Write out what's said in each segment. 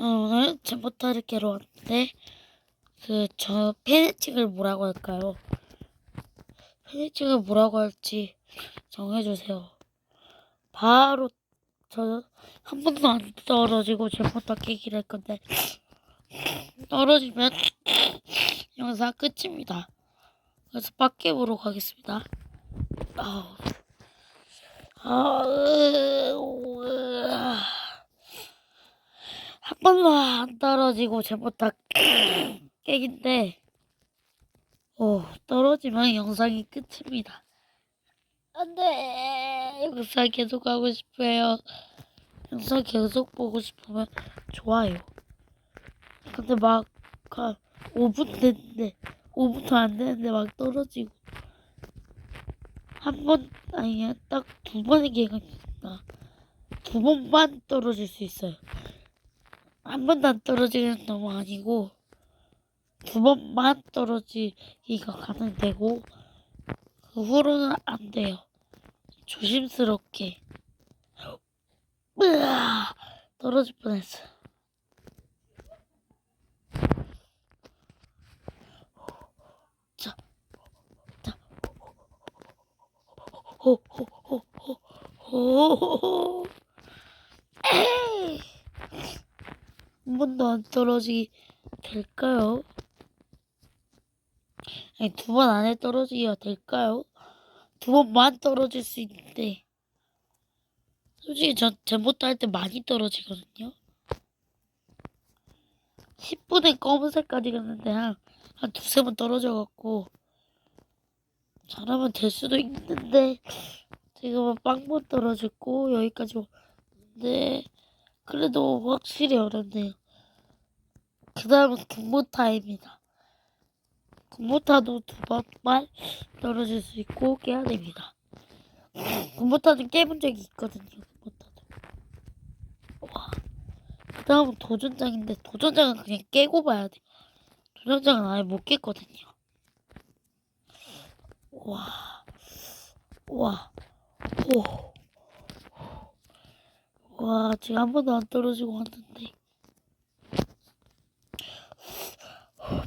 어, 오늘 제보타를 깨러 왔는데 그 저 페네틱을 뭐라고 할까요? 페네틱을 뭐라고 할지 정해주세요. 바로 저한 번도 안 떨어지고 제보타 깨기를 할 건데 떨어지면 영상 끝입니다. 그래서 밖에 보러 가겠습니다. 아우. 아, 한 번도 안 떨어지고 제보다 깨긴데, 오, 떨어지면 영상이 끝입니다. 안 돼. 영상 계속 하고 싶어요. 영상 계속 보고 싶으면 좋아요. 근데 막, 한 5분 됐는데, 5분도 안 되는데 막 떨어지고. 한 번, 아니야, 딱두 번의 계획입니다. 두 번만 떨어질 수 있어요. 한 번도 안 떨어지는 너무 아니고, 두 번만 떨어지기가 가능되고, 그 후로는 안 돼요. 조심스럽게. 으아, 떨어질 뻔했어. 자, 자, 호, 호, 호, 호, 호, 호, 에이. 한 번도 안 떨어지기 될까요? 아니, 두 번 안에 떨어지기가 될까요? 두 번만 떨어질 수 있는데. 솔직히 전 제모타 할때 많이 떨어지거든요. 10분에 검은색까지 갔는데 한, 한 두세 번 떨어져갖고 잘하면 될 수도 있는데 지금은 빵번 떨어졌고 여기까지 왔는데 그래도 확실히 어렵네요. 그 다음은 군모타입니다. 군모타도 두 번만 떨어질 수 있고 깨야 됩니다. 군모타는 깨본 적이 있거든요. 군모타도. 와. 그 다음은 도전장인데 도전장은 그냥 깨고 봐야 돼. 도전장은 아예 못 깼거든요. 와. 와. 오. 와, 지금 한 번도 안 떨어지고 왔는데.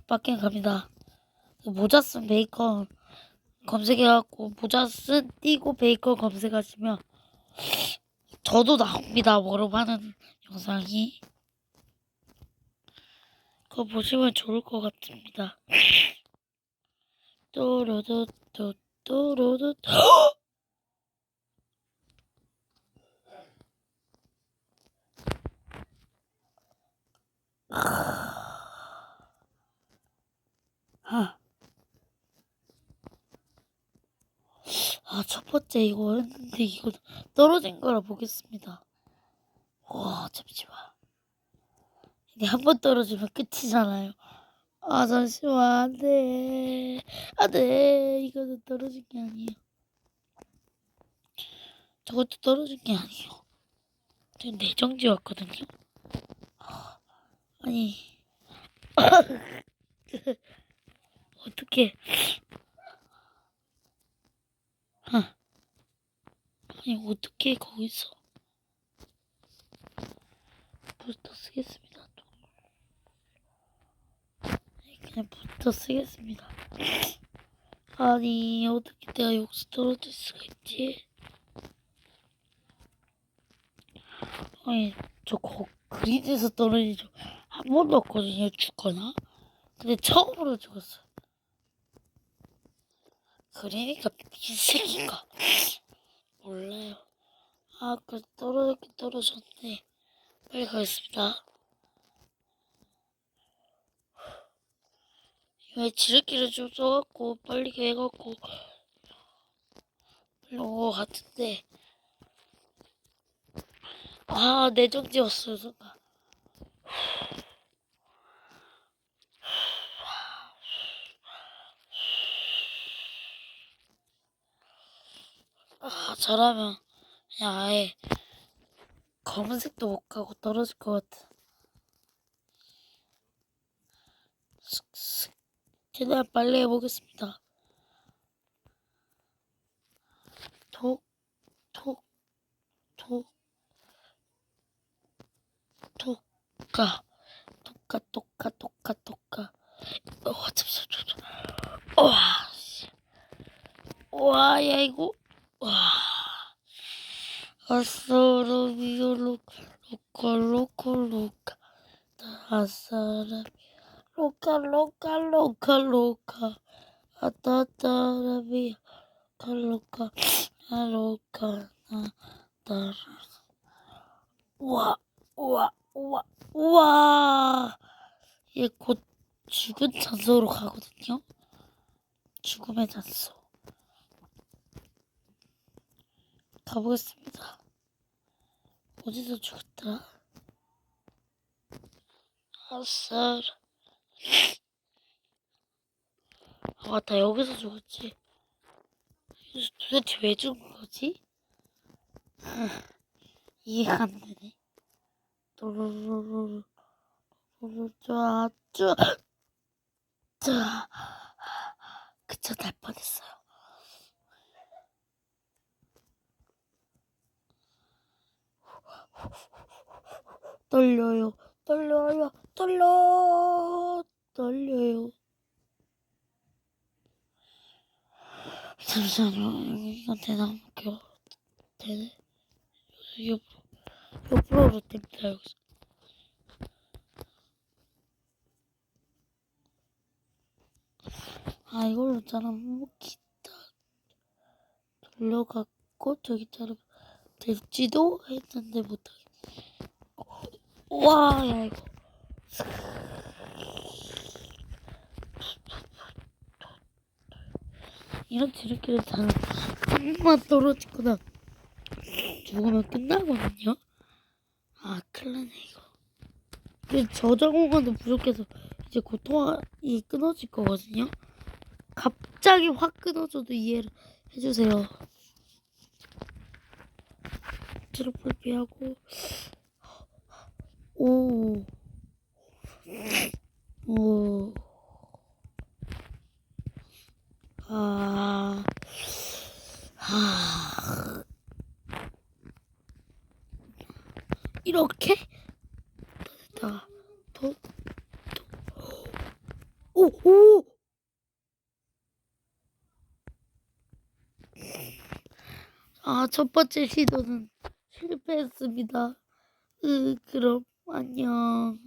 밖에 갑니다. 그 모자 쓴 베이컨 검색해갖고 모자 쓴 띄고 베이컨 검색하시면 저도 나옵니다. 워름하는 영상이. 그거 보시면 좋을 것 같습니다. 또로도 또 또로도 아. 아, 첫 번째 이거 했는데 이거 떨어진 거라 보겠습니다. 와, 잠시만. 이게 한 번 떨어지면 끝이잖아요. 아, 잠시만. 안 돼. 안 돼. 이거는 떨어진 게 아니에요. 저것도 떨어진 게 아니에요. 지금 내정지였거든요. 아니. 어떻게. 아니, 어떻게 거기서. 부스터 쓰겠습니다. 또. 그냥 부스터 쓰겠습니다. 아니, 어떻게 내가 여기서 떨어질 수가 있지? 아니, 저 거, 그린에서 떨어진 적한 번도 없거든요, 죽거나. 근데 처음으로 죽었어. 그러니까 민색인가? 아, 그 떨어졌긴 떨어졌네. 빨리 가겠습니다. 왜 지름길을 좀 써갖고 빨리 해갖고 빨리 같은데 아 내정지였어요 순간 아 잘하면 아예 검은색도 못 가고 떨어질 것 같아 슥슥. 최대한 빨리 해보겠습니다. 톡, 톡, 톡, 톡. 똑까 똑까 똑까 똑까 똑까 어 잠시만 잠시만 와 씨. 와, 야 이거 와 아싸라 위로 로카 로카 로카 아싸라 로카 로카 로카 로카 아따따라 위로 로카 아 로카 아따라 우와 우와 우와 우와 얘 곧 죽은 장소로 가거든요 죽음의 장소 가보겠습니다. 어디서 죽었더라 아싸. 아 맞다. 여기서 죽었지. 도대체 왜 죽은 거지? 이해가 안 되네. 또르르르 쪼아 쪼아 그쵸 날 뻔했어요 떨려요. 떨려요. 떨려. 떨려요. 잠시만요. 이거 대나무 껴 되네 옆으로 옆으로 됩니다 여기서. 아 이걸로 자르면 뭐 기타 돌려갖고 저기 자르면 될지도 했는데 못하겠네 와 야 이거. 이런 지름길을 타면 조금만 떨어지거나. 죽으면 끝나거든요? 아 큰일 나네 이거. 그 저장 공간도 부족해서 이제 고통이 끊어질 거거든요? 갑자기 확 끊어져도 이해를 해주세요. 트러플 피하고 오. 오. 아. 하. 이렇게 더, 더, 더. 오, 오. 아, 첫 번째 시도는 실패했습니다. 으, 그럼 안녕.